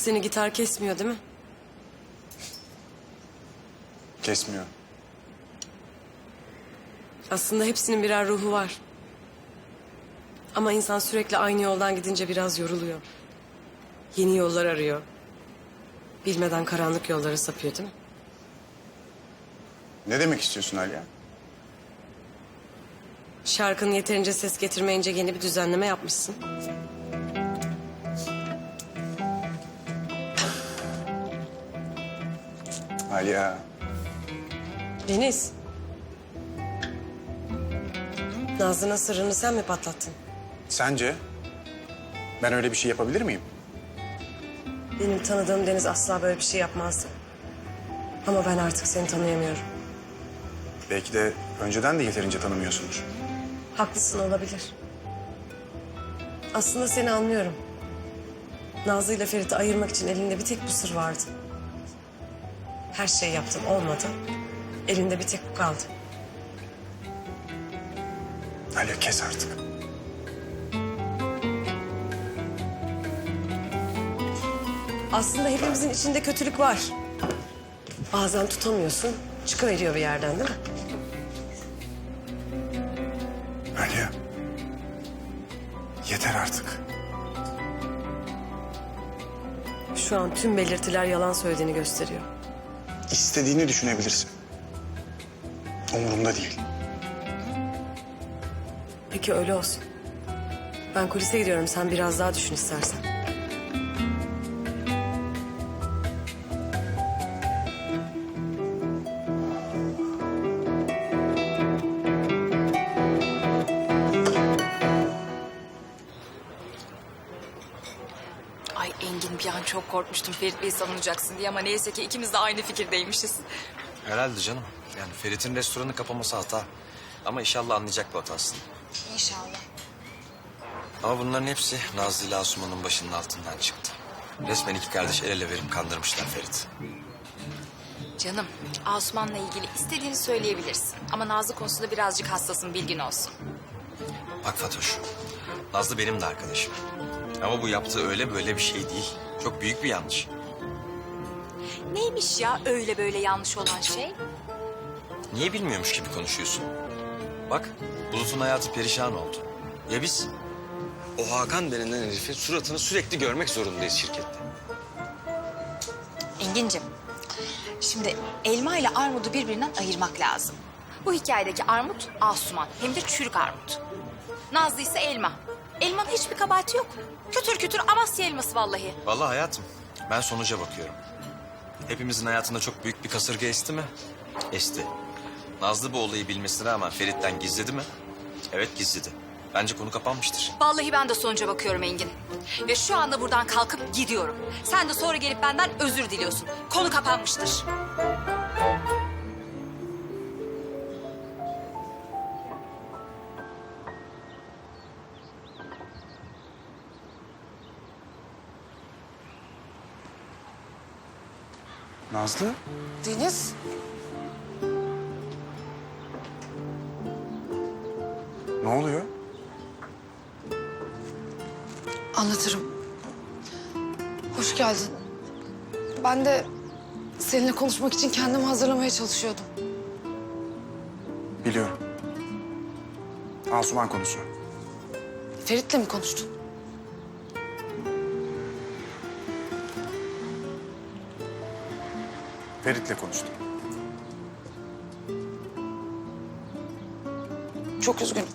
Seni gitar kesmiyor değil mi? Kesmiyor. Aslında hepsinin birer ruhu var. Ama insan sürekli aynı yoldan gidince biraz yoruluyor. Yeni yollar arıyor. Bilmeden karanlık yollara sapıyor değil mi? Ne demek istiyorsun Aliye? Şarkının yeterince ses getirmeyince yeni bir düzenleme yapmışsın. Aliye. Deniz. Nazlı'nın sırrını sen mi patlattın? Sence? Ben öyle bir şey yapabilir miyim? Benim tanıdığım Deniz asla böyle bir şey yapmazdı. Ama ben artık seni tanıyamıyorum. Belki de önceden de yeterince tanımıyorsundur. Haklısın olabilir. Aslında seni anlıyorum. Nazlı ile Ferit'i ayırmak için elinde bir tek bu sır vardı. Her şeyi yaptın olmadı. Elinde bir tek bu kaldı. Aliye kes artık. Aslında hepimizin içinde kötülük var. Bazen tutamıyorsun, çıkıveriyor bir yerden değil mi? Aliye. Yeter artık. Şu an tüm belirtiler yalan söylediğini gösteriyor. İstediğini düşünebilirsin. Umurumda değil. Peki öyle olsun. Ben kulise gidiyorum, sen biraz daha düşün istersen. Korkmuştum Ferit Bey savunacaksın diye ama neyse ki ikimiz de aynı fikirdeymişiz. Herhalde canım. Yani Ferit'in restoranı kapaması hata. Ama inşallah anlayacak bu hatasını. İnşallah. Ama bunların hepsi Nazlı ile Asuman'ın başının altından çıktı. Resmen iki kardeş el ele verip kandırmışlar Ferit. Canım Asuman'la ilgili istediğini söyleyebilirsin. Ama Nazlı konusunda birazcık hassasın bilgin olsun. Bak Fatoş, Nazlı benim de arkadaşım. Ama bu yaptığı öyle böyle bir şey değil. Çok büyük bir yanlış. Neymiş ya öyle böyle yanlış olan şey? Niye bilmiyormuş gibi konuşuyorsun? Bak, Bulut'un hayatı perişan oldu. Ya biz? O Hakan denilen herifin suratını sürekli görmek zorundayız şirkette. Engin'cim şimdi elma ile armudu birbirinden ayırmak lazım. Bu hikayedeki armut Asuman hem de çürük armut. Nazlı ise elma. Elmanın hiçbir kabahati yok. Kütür kütür Amasya elması vallahi. Vallahi hayatım, ben sonuca bakıyorum. Hepimizin hayatında çok büyük bir kasırga esti mi? Esti. Nazlı bu olayı bilmesine rağmen Ferit'ten gizledi mi? Evet gizledi. Bence konu kapanmıştır. Vallahi ben de sonuca bakıyorum Engin. Ve şu anda buradan kalkıp gidiyorum. Sen de sonra gelip benden özür diliyorsun. Konu kapanmıştır. Nazlı? Deniz. Ne oluyor? Anlatırım. Hoş geldin. Ben de seninle konuşmak için kendimi hazırlamaya çalışıyordum. Biliyorum. Asuman konusu. Ferit'le mi konuştun? Ferit'le konuştum. Çok üzgünüm.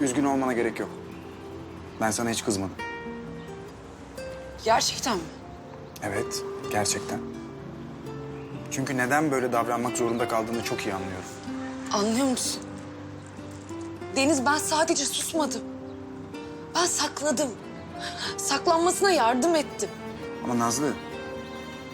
Üzgün olmana gerek yok. Ben sana hiç kızmadım. Gerçekten mi? Evet, gerçekten. Çünkü neden böyle davranmak zorunda kaldığını çok iyi anlıyorum. Anlıyor musun? Deniz ben sadece susmadım. Ben sakladım. Saklanmasına yardım ettim. Ama Nazlı,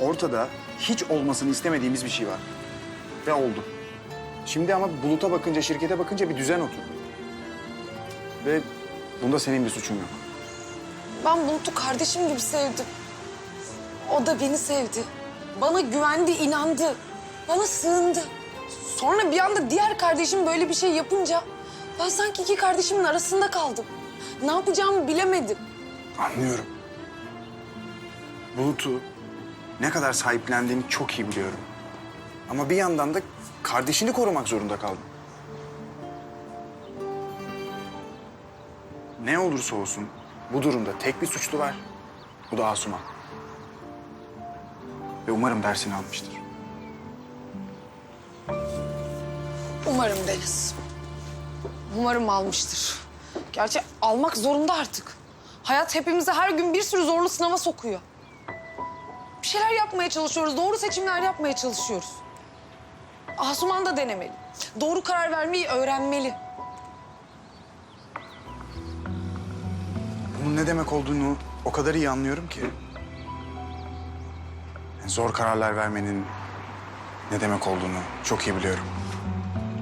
ortada hiç olmasını istemediğimiz bir şey var. Ve oldu. Şimdi ama buluta bakınca, şirkete bakınca bir düzen oturdu. Ve bunda senin bir suçun yok. Ben Bulut'u kardeşim gibi sevdim. O da beni sevdi. Bana güvendi, inandı. Bana sığındı. Sonra bir anda diğer kardeşim böyle bir şey yapınca... ...ben sanki iki kardeşimin arasında kaldım. Ne yapacağımı bilemedim. Anlıyorum. Bulut'u ne kadar sahiplendiğini çok iyi biliyorum. Ama bir yandan da kardeşini korumak zorunda kaldım. Ne olursa olsun bu durumda tek bir suçlu var. Bu da Asuman. Ve umarım dersini almıştır. Umarım Deniz. Umarım almıştır. Gerçi almak zorunda artık. Hayat hepimizi her gün bir sürü zorlu sınava sokuyor. Bir şeyler yapmaya çalışıyoruz. Doğru seçimler yapmaya çalışıyoruz. Asuman da denemeli. Doğru karar vermeyi öğrenmeli. Bunun ne demek olduğunu o kadar iyi anlıyorum ki. Zor kararlar vermenin ne demek olduğunu çok iyi biliyorum.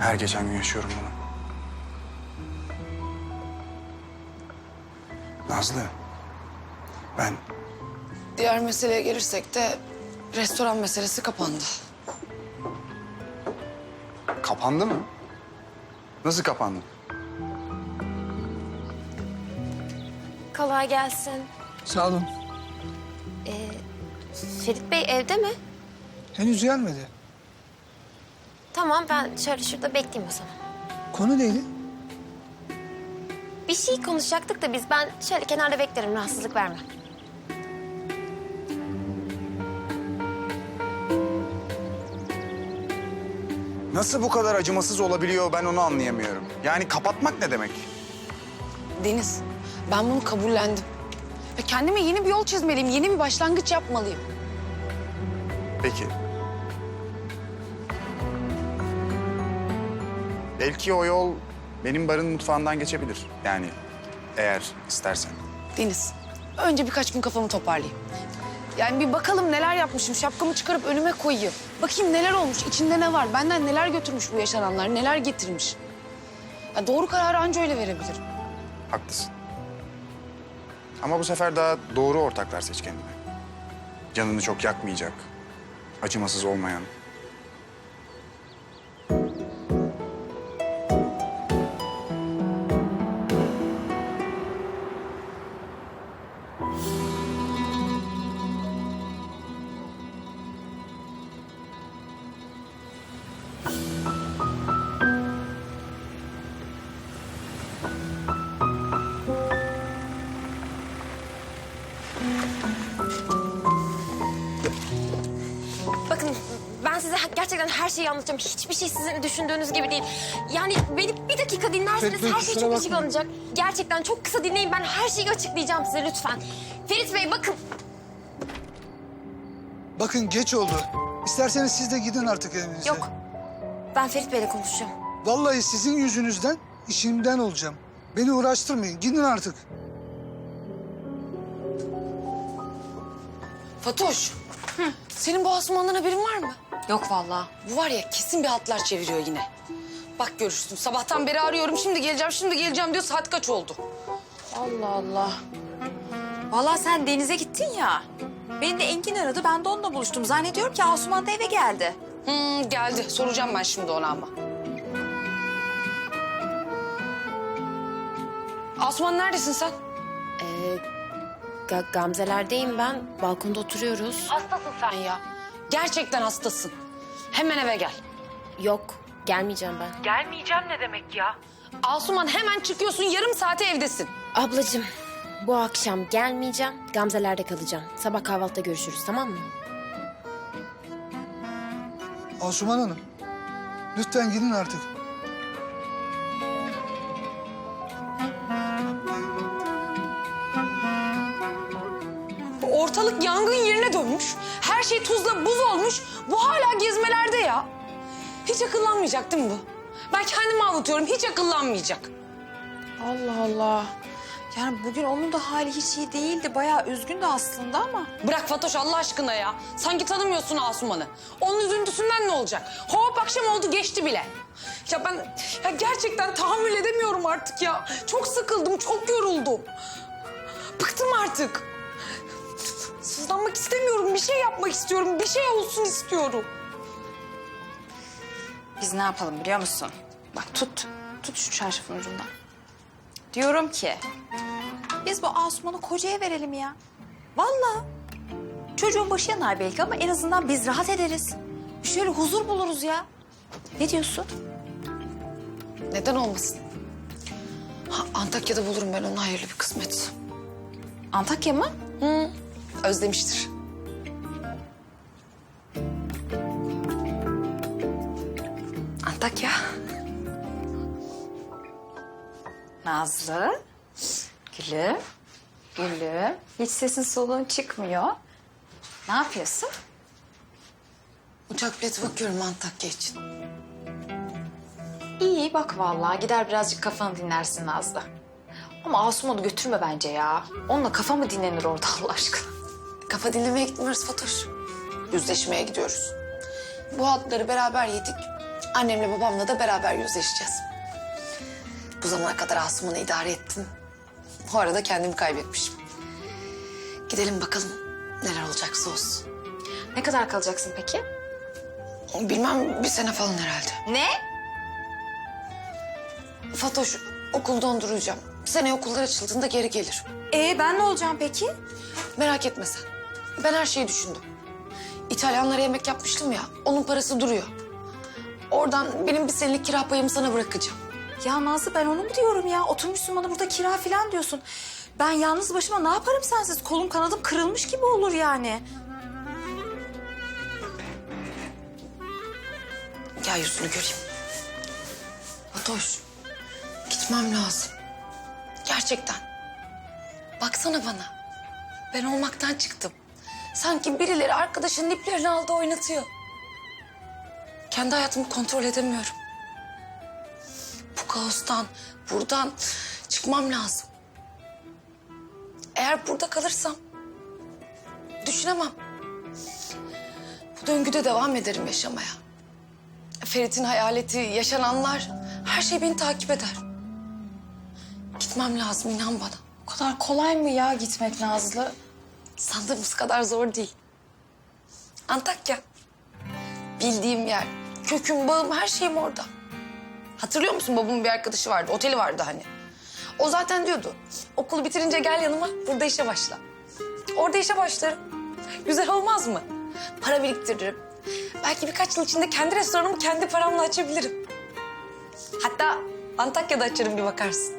Her geçen gün yaşıyorum bunu. Nazlı, ben Diğer meseleye gelirsek de restoran meselesi kapandı. kapandı mı? Nasıl kapandı? Kolay gelsin. Sağ olun. Ferit Bey evde mi? Henüz gelmedi. Tamam ben şöyle şurada bekleyeyim o zaman. Konu neydi? Bir şey konuşacaktık da biz ben şöyle kenarda beklerim rahatsızlık verme. Nasıl bu kadar acımasız olabiliyor ben onu anlayamıyorum. Yani kapatmak ne demek? Deniz, ben bunu kabullendim. Ve kendime yeni bir yol çizmeliyim, yeni bir başlangıç yapmalıyım. Peki. Belki o yol benim barın mutfağından geçebilir. Yani eğer istersen. Deniz, önce birkaç gün kafamı toparlayayım. Yani bir bakalım neler yapmışım, şapkamı çıkarıp önüme koyayım. Bakayım neler olmuş, içinde ne var, benden neler götürmüş bu yaşananlar, neler getirmiş. Ya doğru kararı anca öyle verebilirim. Haklısın. Ama bu sefer daha doğru ortaklar seç kendine. Canını çok yakmayacak, acımasız olmayan. Bakın şeyi anlatacağım. Hiçbir şey sizin düşündüğünüz gibi değil. Yani beni bir dakika dinlerseniz Ferit Bey, her şey kusura çok açık bakmayın. alınacak. Gerçekten çok kısa dinleyin ben her şeyi açıklayacağım size lütfen. Ferit Bey bakın Bakın geç oldu. İsterseniz siz de gidin artık evinize. yok. Ben Ferit Bey'le konuşacağım. Vallahi sizin yüzünüzden işimden olacağım. Beni uğraştırmayın. Gidin artık. Fatoş, senin bu Asuman'dan haberin var mı? Yok vallahi. Bu var ya kesin bir hatlar çeviriyor yine. Bak görürsün, sabahtan beri arıyorum, şimdi geleceğim, şimdi geleceğim diyor. Saat kaç oldu? Allah Allah. Vallahi sen denize gittin ya. Beni de Engin aradı. Ben de onunla buluştum. Zannediyorum ki Asuman da eve geldi. Hmm, geldi. Soracağım ben şimdi ona ama. Asuman neredesin sen? Ee, Ga- Gamze'lerdeyim ben. Balkonda oturuyoruz. Hastasın sen ya. Gerçekten hastasın. Hemen eve gel. Yok gelmeyeceğim ben. Gelmeyeceğim ne demek ya? Asuman hemen çıkıyorsun yarım saate evdesin. Ablacığım bu akşam gelmeyeceğim. Gamze'lerde kalacağım. Sabah kahvaltıda görüşürüz tamam mı? Asuman Hanım. Lütfen gidin artık. Ortalık yangın şey tuzla buz olmuş. Bu hala gezmelerde ya. Hiç akıllanmayacak değil mi bu? Ben kendimi anlatıyorum. Hiç akıllanmayacak. Allah Allah. Yani bugün onun da hali hiç iyi değildi. Bayağı üzgündü aslında ama. Bırak Fatoş Allah aşkına ya. Sanki tanımıyorsun Asuman'ı. Onun üzüntüsünden ne olacak? Hop akşam oldu geçti bile. Ya ben ya gerçekten tahammül edemiyorum artık ya. Çok sıkıldım, çok yoruldum. Bıktım artık. Sızlanmak istemiyorum. Bir şey yapmak istiyorum. Bir şey olsun istiyorum. Biz ne yapalım biliyor musun? Bak tut. Tut şu çarşafın ucundan. Diyorum ki biz bu Asuman'ı kocaya verelim ya. Vallahi. Çocuğun başı yanar belki ama en azından biz rahat ederiz. Şöyle huzur buluruz ya. Ne diyorsun? Neden olmasın? Ha, Antakya'da bulurum ben ona hayırlı bir kısmet. Antakya mı? Özlemiştir. Antakya. Nazlı. Gülüm. Gülüm. Hiç sesin soluğun çıkmıyor. Ne yapıyorsun? Uçak bileti bakıyorum Antakya için. İyi bak vallahi gider birazcık kafanı dinlersin Nazlı. Ama Asuman'ı götürme bence ya. Onunla kafa mı dinlenir orada Allah aşkına? Kafa dinlemeye gitmiyoruz Fatoş. Yüzleşmeye gidiyoruz. Bu hatları beraber yedik. Annemle babamla da beraber yüzleşeceğiz. Bu zamana kadar Asuman'ı idare ettim. Bu arada kendimi kaybetmişim. Gidelim bakalım neler olacaksa olsun. Ne kadar kalacaksın peki? Bilmem bir sene falan herhalde. Ne? Fatoş okul donduracağım. Seneye okullar açıldığında geri gelir. Ee ben ne olacağım peki? Merak etme sen. Ben her şeyi düşündüm. İtalyanlara yemek yapmıştım ya, onun parası duruyor. Oradan benim bir senelik kira payımı sana bırakacağım. Ya Nazlı ben onu mu diyorum ya? Oturmuşsun bana burada kira falan diyorsun. Ben yalnız başıma ne yaparım sensiz? Kolum kanadım kırılmış gibi olur yani. Gel yüzünü göreyim. Fatoş, gitmem lazım. Gerçekten. Baksana bana. Ben olmaktan çıktım. Sanki birileri arkadaşının iplerini aldı oynatıyor. Kendi hayatımı kontrol edemiyorum. Bu kaostan, buradan çıkmam lazım. Eğer burada kalırsam düşünemem. Bu döngüde devam ederim yaşamaya. Ferit'in hayaleti, yaşananlar her şey beni takip eder. Gitmem lazım inan bana. O kadar kolay mı ya gitmek Nazlı? Sandığımız kadar zor değil. Antakya. Bildiğim yer. Köküm, bağım, her şeyim orada. Hatırlıyor musun babamın bir arkadaşı vardı, oteli vardı hani. O zaten diyordu, okulu bitirince gel yanıma, burada işe başla. Orada işe başlarım. Güzel olmaz mı? Para biriktiririm. Belki birkaç yıl içinde kendi restoranımı kendi paramla açabilirim. Hatta Antakya'da açarım bir bakarsın.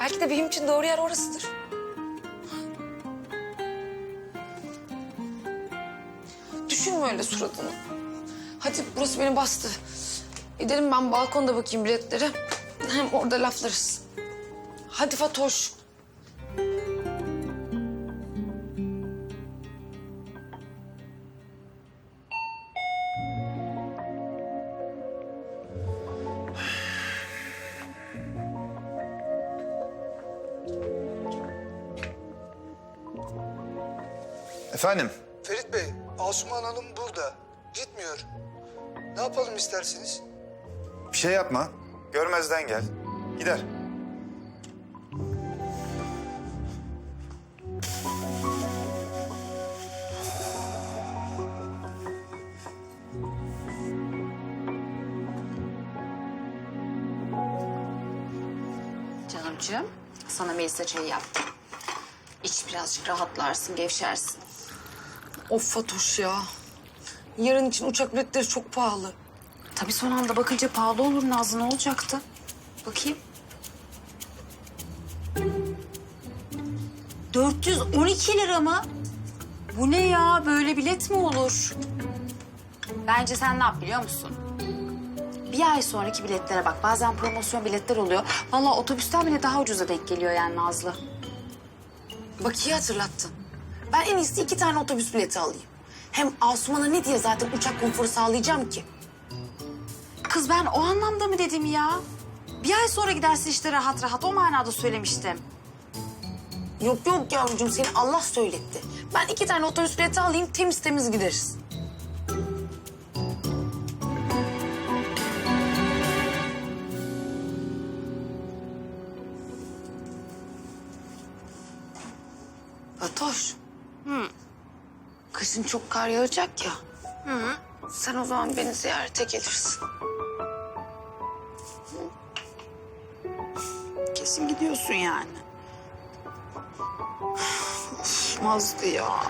Belki de benim için doğru yer orasıdır. Öyle suratını. Hadi burası beni bastı. Gidelim ben balkonda bakayım biletlere. Hem orada laflarız. Hadi Fatoş. Efendim? Asuman Hanım burada. Gitmiyor. Ne yapalım isterseniz? Bir şey yapma. Görmezden gel. Gider. Canımcığım sana Melisa çayı yaptım. İç birazcık rahatlarsın, gevşersin. Of Fatoş ya. Yarın için uçak biletleri çok pahalı. Tabii son anda bakınca pahalı olur Nazlı ne olacaktı? Bakayım. 412 lira mı? Bu ne ya? Böyle bilet mi olur? Bence sen ne yap biliyor musun? Bir ay sonraki biletlere bak. Bazen promosyon biletler oluyor. Vallahi otobüsten bile daha ucuza denk geliyor yani Nazlı. Bak iyi hatırlattın. Ben en iyisi iki tane otobüs bileti alayım. Hem Asuman'a ne diye zaten uçak konforu sağlayacağım ki? Kız ben o anlamda mı dedim ya? Bir ay sonra gidersin işte rahat rahat. O manada söylemiştim. Yok yok yavrucuğum seni Allah söyletti. Ben iki tane otobüs bileti alayım temiz temiz gideriz. Fatoş, Kışın çok kar yağacak ya. Sen o zaman beni ziyarete gelirsin. Kesin gidiyorsun yani. Nazlı ya.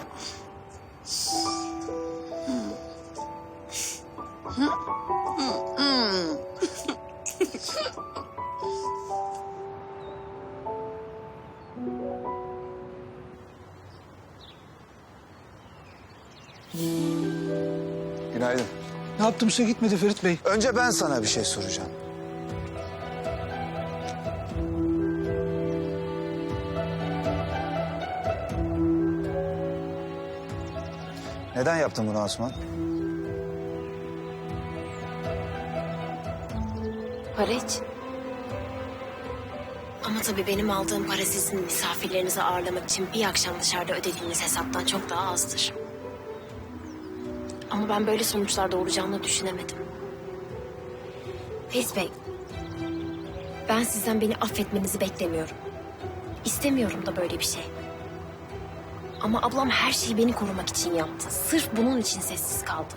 Günaydın. Ne yaptımsa gitmedi Ferit Bey. Önce ben sana bir şey soracağım. Neden yaptın bunu Asuman? Para için. Ama tabii benim aldığım para sizin misafirlerinizi ağırlamak için bir akşam dışarıda ödediğiniz hesaptan çok daha azdır. Ama ben böyle sonuçlar doğuracağını düşünemedim. Ferit Bey, ben sizden beni affetmenizi beklemiyorum. İstemiyorum da böyle bir şey. Ama ablam her şeyi beni korumak için yaptı. Sırf bunun için sessiz kaldı.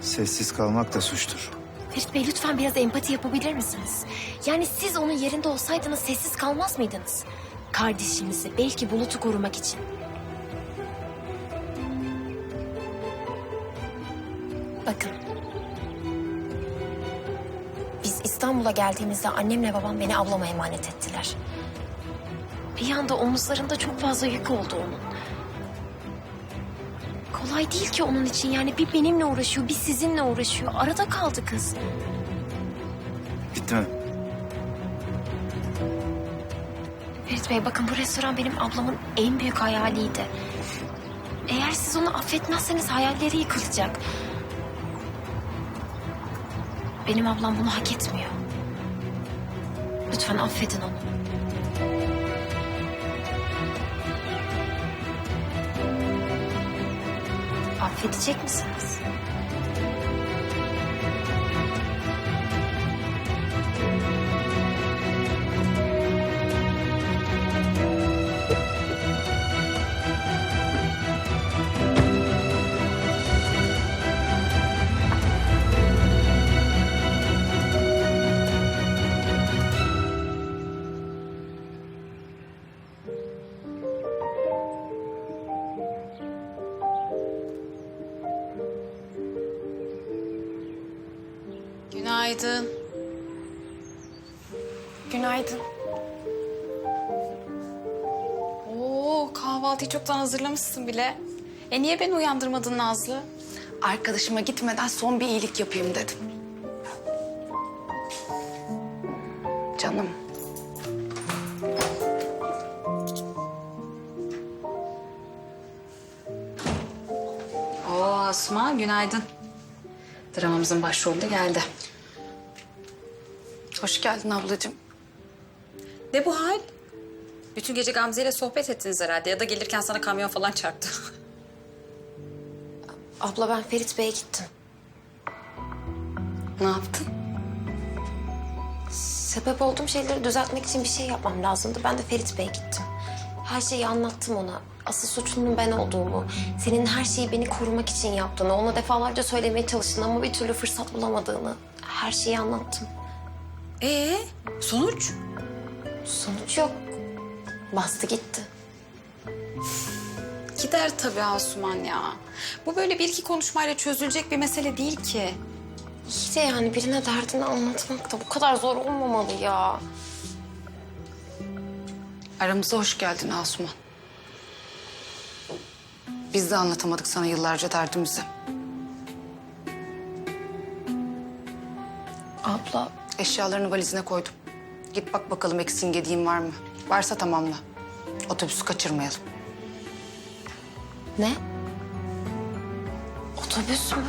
Sessiz kalmak da suçtur. Ferit Bey lütfen biraz empati yapabilir misiniz? Yani siz onun yerinde olsaydınız sessiz kalmaz mıydınız? Kardeşinizi, belki Bulut'u korumak için. İstanbul'a geldiğimizde annemle babam beni ablama emanet ettiler. Bir anda omuzlarında çok fazla yük oldu onun. Kolay değil ki onun için yani bir benimle uğraşıyor, bir sizinle uğraşıyor. Arada kaldı kız. Bitti mi? Ferit Bey bakın bu restoran benim ablamın en büyük hayaliydi. Eğer siz onu affetmezseniz hayalleri yıkılacak. Benim ablam bunu hak etmiyor. Lütfen affedin onu. Affedecek misiniz? Günaydın. Günaydın. Oo kahvaltıyı çoktan hazırlamışsın bile. E niye beni uyandırmadın Nazlı? Arkadaşıma gitmeden son bir iyilik yapayım dedim. Canım. Oo Asma günaydın. Dramamızın başrolü de geldi. Hoş geldin ablacığım. Ne bu hal? Bütün gece Gamze ile sohbet ettiniz herhalde ya da gelirken sana kamyon falan çarptı. Abla ben Ferit Bey'e gittim. Ne yaptın? Sebep olduğum şeyleri düzeltmek için bir şey yapmam lazımdı. Ben de Ferit Bey'e gittim. Her şeyi anlattım ona. Asıl suçlunun ben olduğumu, senin her şeyi beni korumak için yaptığını, ona defalarca söylemeye çalıştığını ama bir türlü fırsat bulamadığını. Her şeyi anlattım. Ee, sonuç? Sonuç yok. Bastı gitti. Gider tabii Asuman ya. Bu böyle bir iki konuşmayla çözülecek bir mesele değil ki. İyi de yani birine derdini anlatmak da bu kadar zor olmamalı ya. Aramıza hoş geldin Asuman. Biz de anlatamadık sana yıllarca derdimizi. Abla Eşyalarını valizine koydum. Git bak bakalım eksin gediğin var mı? Varsa tamamla. Otobüsü kaçırmayalım. ne? Otobüs mü?